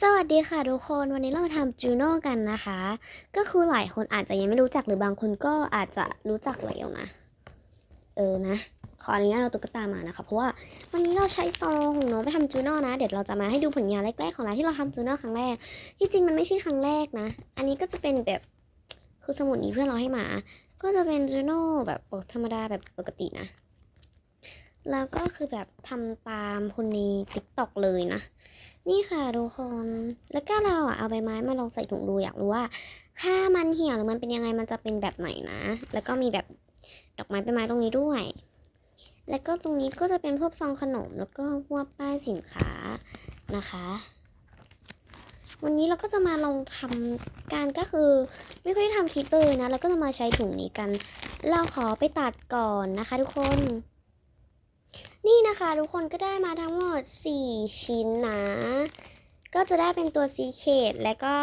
สวัสดีค่ะทุกคนวันนี้เรามาทำจูโน่กันนะคะ ก็คือหลายคนอาจจะยังไม่รู้จักหรือบางคนก็อาจจะรู้จักแล้วนะ เออนะ ขออนุญาตเราตุ๊กตามานะคะ เพราะว่าวันนี้เราใช้ซองของน้องไปทำจูโน่นะเดี๋ยวเราจะมาให้ดูผลงานแรกๆของเราที่เราทำจูโน่ครั้งแรก ที่จริงมันไม่ใช่ครั้งแรกนะ อันนี้ก็จะเป็นแบบคือสมุดนี้เพื่อนเราให้มา ก็จะเป็นจูโน่แบบธรรมดาแบบปกตินะแล้วก็คือแบบทำตามคนในติ๊กต็อกเลยนะ นี่ค่ะทุกคน แล้วก็เราอะเอาใบไม้มาลองใส่ถุงดูอยากรู้ว่า ถ้ามันเหี่ยวหรือมันเป็นยังไงมันจะเป็นแบบไหนนะ แล้วก็มีแบบดอกไม้ใบไม้ตรงนี้ด้วย แล้วก็ตรงนี้ก็จะเป็นพวกซองขนมแล้วก็พวกป้ายสินค้านะคะ วันนี้เราก็จะมาลองทำการก็คือ ไม่ค่อยได้ทำคลิปเลยนะ แล้วก็จะมาใช้ถุงนี้กัน เราขอไปตัดก่อนนะคะ ทุกคน นี่นะคะทุกคนก็ได้มาทั้งหมด 4 ชิ้นนะ ก็จะได้เป็นตัวซีเคดและก็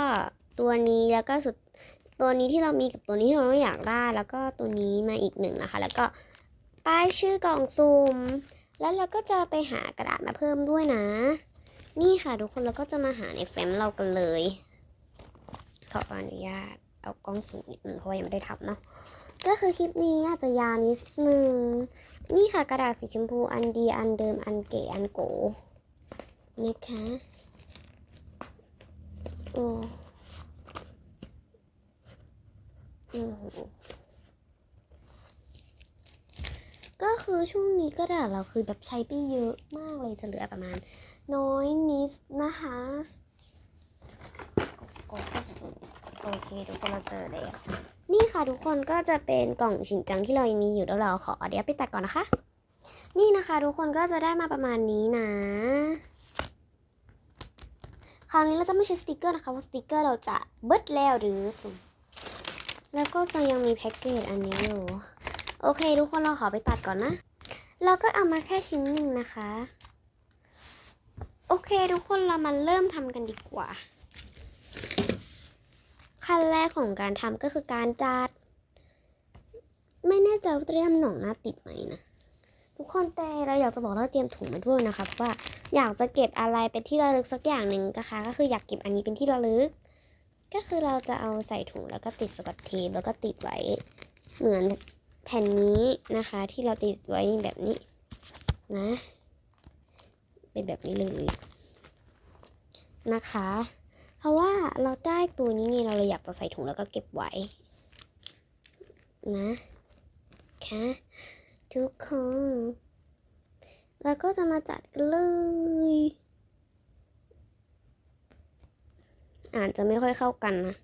ตัวนี้แล้วก็สุดตัวนี้ที่เรามีกับตัวนี้ที่เราอยากได้ แล้วก็ตัวนี้มาอีกหนึ่งนะคะ แล้วก็ป้ายชื่อกล่องซุมแล้วเราก็จะไปหากระดาษมาเพิ่มด้วยนะ นี่ค่ะทุกคนเราก็จะมาหาในแฟ้มเรากันเลย ขออนุญาตเอากล้องสูงนิดนึงเพราะว่ายังไม่ได้ทำเนาะ ก็คือคลิปนี้อาจจะยาวนิดนึง นี่ค่ะกระดาษสีชมพูอันดีอันเดิมอันเก๋อันโกนะคะโอ้โอ้โหก็คือช่วงนี้กระดาษเราคือแบบใช้ไปเยอะมากเลยจะเหลือประมาณ น้อยนิดนะคะโอเคทุกคนเราเจอแล้ว นี่ค่ะทุกคนก็จะเป็นกล่องชินจังที่เรายังมีอยู่แล้วเราขอเดี๋ยวไปตัดก่อนนะคะ นี่นะคะทุกคนก็จะได้มาประมาณนี้นะ คราวนี้เราจะไม่ใช้สติกเกอร์นะคะเพราะสติกเกอร์เราจะเบิดแล้วหรือสุ่มแล้วก็จะยังมีแพ็กเกจอันนี้อยู่โอเค ทุกคนเราขอไปตัดก่อนนะ เราก็เอามาแค่ชิ้นหนึ่งนะคะ โอเค ทุกคนเรามาเริ่มทำกันดีกว่า ขั้นแรกของการทำก็คือการจัด ไม่แน่ใจว่าจะได้ทำหนองหน้าติดไหมนะทุกคนแต่เราอยากจะบอกเราเตรียมถุงมาด้วยนะคะเพราะว่าอยากจะเก็บอะไรเป็นที่ระลึกสักอย่างหนึ่งนะคะ ก็คืออยากเก็บอันนี้เป็นที่ระลึก ก็คือเราจะเอาใส่ถุงแล้วก็ติดสกอตเทปแล้วก็ติดไว้ เหมือนแผ่นนี้นะคะ ที่เราติดไว้แบบนี้นะ เป็นแบบนี้เลยนะคะ เราได้ตัวนี้ไงเราเลยอยากจะใส่ถุงแล้วก็เก็บไว้ นะคะทุกคนแล้วก็จะมาจัดกันเลย อาจจะไม่ค่อยเข้ากันนะ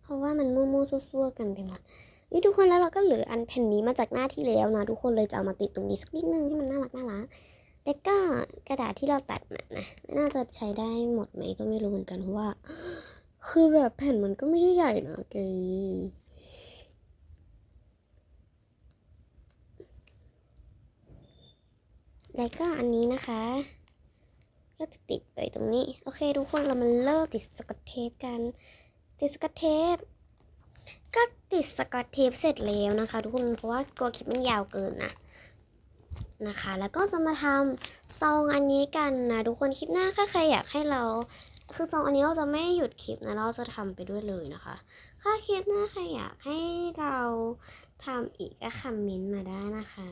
เพราะว่ามันมั่วๆซั่วๆกันไปหมด นี่ทุกคนแล้วเราก็เหลืออันแผ่นนี้มาจากหน้าที่แล้วนะทุกคนเลยจะเอามาติดตรงนี้สักนิดนึงให้มันน่ารักน่ารักแล้วก็กระดาษที่เราตัดมานะน่าจะใช้ได้หมดไหมก็ไม่รู้เหมือนกันเพราะว่า คือแบบแผ่นมันก็ไม่ได้ใหญ่นะแกแล้วก็อันนี้นะคะ ก็จะติดไปตรงนี้ โอเค ทุกคนเรามาเริ่มติดสกอตเทปกัน ติดสกอตเทป ก็ติดสกอตเทปเสร็จแล้วนะคะ ทุกคนเพราะว่ากลัวคลิปมันยาวเกินนะนะคะ แล้วก็จะมาทำซองอันนี้กันนะทุกคนคลิปหน้าถ้าใครอยากให้เรา คือซองอันนี้เราจะไม่หยุดคลิปนะเราจะทำไปด้วยเลยนะคะถ้าคลิปหน้าใครอยากให้เราทำอีกก็คอมเมนต์มาได้นะคะ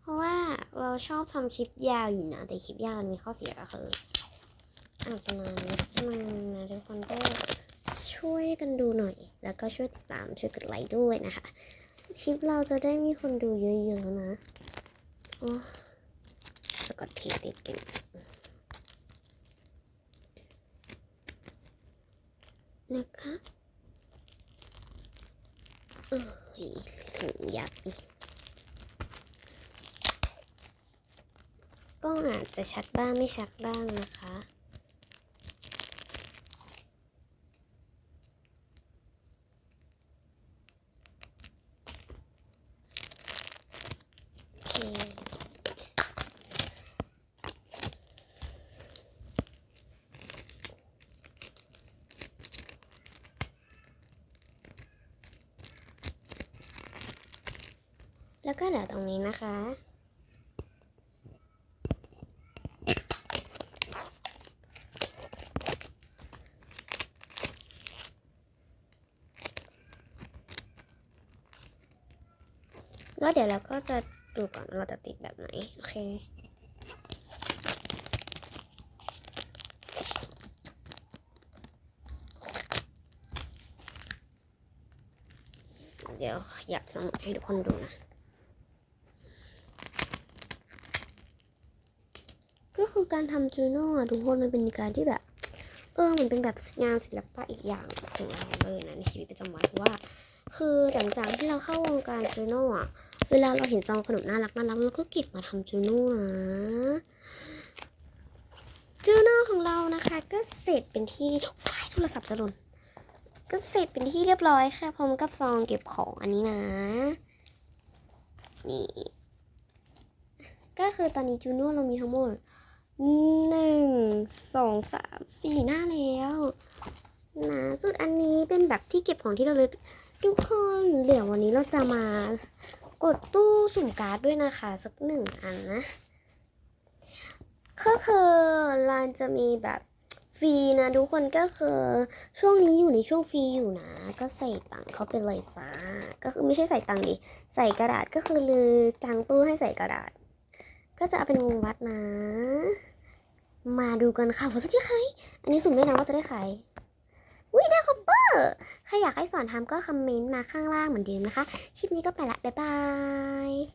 เพราะว่าเราชอบทำคลิปยาวอยู่นะแต่คลิปยาวมันมีข้อเสียก็คืออาจจะนานนิดนึงนะทุกคนก็ ช่วยกันดูหน่อย แล้วก็ช่วยติดตามช่วยกดไลค์ด้วยนะคะคลิปเราจะได้มีคนดูเยอะๆนะโอ้สกอตเทปติดกันนะคะเอ้ยถึงยับอีกก็อาจจะชัดบ้างไม่ชัดบ้างนะคะ โอเค แล้วก็เดี๋ยวตรงนี้นะคะ แล้วเดี๋ยวเราก็จะดูก่อนเราจะติดแบบไหน โอเคเดี๋ยวอยากสมุดให้ทุกคนดูนะ คือการทำจูโน่อะทุกคนมันเป็นการที่แบบ เออเหมันเป็นแบบงานศิลปะอีกอย่างของเราเลยนะในชีวิตประจำวันเพราะว่า คือหลังจากที่เราเข้าวงการจูโน่อะเวลาเราเห็นซองขนมน่ารักน่ารักเราก็เก็บมาทำจูโน่นะจูโน่ของเรานะคะ ก็เสร็จเป็นที่ว้ายโทรศัพท์จะหล่นก็เสร็จเป็นที่เรียบร้อยค่ะพร้อมกับซองเก็บของอันนี้นะนี่ก็คือตอนนี้จูโน่เรามีทั้งหมด หนึ่งสองสามสี่หน้าแล้วนะสุดอันนี้เป็นแบบที่เก็บของที่เราเลยทุกคนเดี๋ยววันนี้เราจะมากดตู้สุ่มการ์ดด้วยนะคะ สักหนึ่งอันนะก็คือลานจะมีแบบฟรีนะทุกคนก็คือช่วงนี้อยู่ในช่วงฟรีอยู่นะ ก็ใส่ตังค์เข้าไปเลยซะก็คือไม่ใช่ใส่ตังค์ดิใส่กระดาษก็คือลือตังตู้ให้ใส่กระดาษ ก็จะเอาเป็นวงวัดนะ มาดูกันค่ะว่าจะได้ใคร อันนี้สุ่มด้วยนะว่าจะได้ใครวิได้คอปเปอร์ ใครอยากให้สอนทำก็คอมเมนต์มาข้างล่างเหมือนเดิมนะคะ คลิปนี้ก็ไปละ บ๊ายบาย